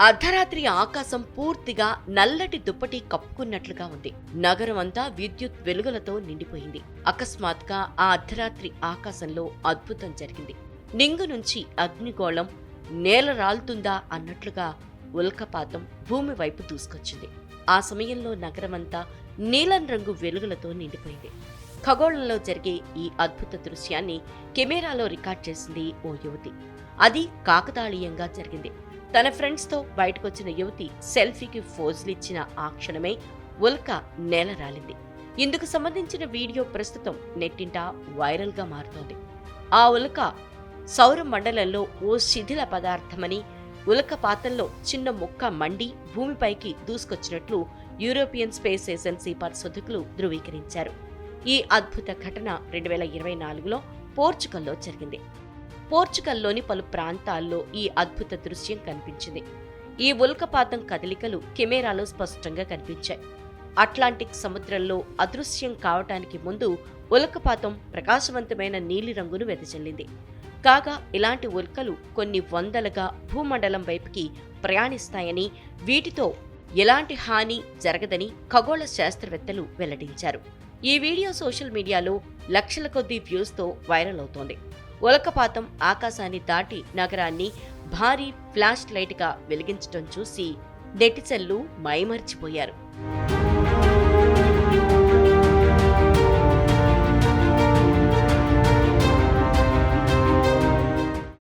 అర్ధరాత్రి ఆకాశం పూర్తిగా నల్లటి దుప్పటి కప్పుకున్నట్లుగా ఉంది. నగరం అంతా విద్యుత్ వెలుగులతో నిండిపోయింది. అకస్మాత్గా ఆ అర్ధరాత్రి ఆకాశంలో అద్భుతం జరిగింది. నింగు నుంచి అగ్నిగోళం నేల రాలుతుందా అన్నట్లుగా ఉల్కపాతం భూమి వైపు దూసుకొచ్చింది. ఆ సమయంలో నగరమంతా నీలం రంగు వెలుగులతో నిండిపోయింది. ఖగోళంలో జరిగే ఈ అద్భుత దృశ్యాన్ని కెమెరాలో రికార్డ్ చేసింది ఓ యువతి. అది కాకతాళీయంగా జరిగింది. తన ఫ్రెండ్స్తో బయటకొచ్చిన యువతి సెల్ఫీకి ఫోజులిచ్చిన ఆ క్షణమే ఉల్క నేల రాలింది. ఇందుకు సంబంధించిన వీడియో ప్రస్తుతం నెట్టింట వైరల్గా మారుతోంది. ఆ ఉల్క సౌర మండలంలో ఓ శిథిల పదార్థమని ఉల్కపాతంలో చిన్న ముక్క మండి భూమిపైకి దూసుకొచ్చినట్లు యూరోపియన్ స్పేస్ ఏజెన్సీ పరిశోధకులు ధృవీకరించారు. ఈ అద్భుత ఘటన రెండు వేల ఇరవై నాలుగులో పోర్చుగల్లో జరిగింది. పోర్చుగల్లోని పలు ప్రాంతాల్లో ఈ అద్భుత దృశ్యం కనిపించింది. ఈ ఉల్కపాతం కదలికలు కెమెరాలో స్పష్టంగా కనిపించాయి. అట్లాంటిక్ సముద్రంలో అదృశ్యం కావటానికి ముందు ఉల్కపాతం ప్రకాశవంతమైన నీలిరంగును వెదజల్లింది. కాగా ఇలాంటి ఉల్కలు కొన్ని వందలుగా భూమండలం వైపుకి ప్రయాణిస్తాయని వీటితో ఎలాంటి హాని జరగదని ఖగోళ శాస్త్రవేత్తలు వెల్లడించారు. ఈ వీడియో సోషల్ మీడియాలో లక్షల కొద్దీ వ్యూస్తో వైరల్ అవుతోంది. ఉలకపాతం ఆకాశాన్ని దాటి నగరాన్ని భారీ ఫ్లాష్ లైట్గా వెలిగించడం చూసి నెటిజన్లు మైమర్చిపోయారు.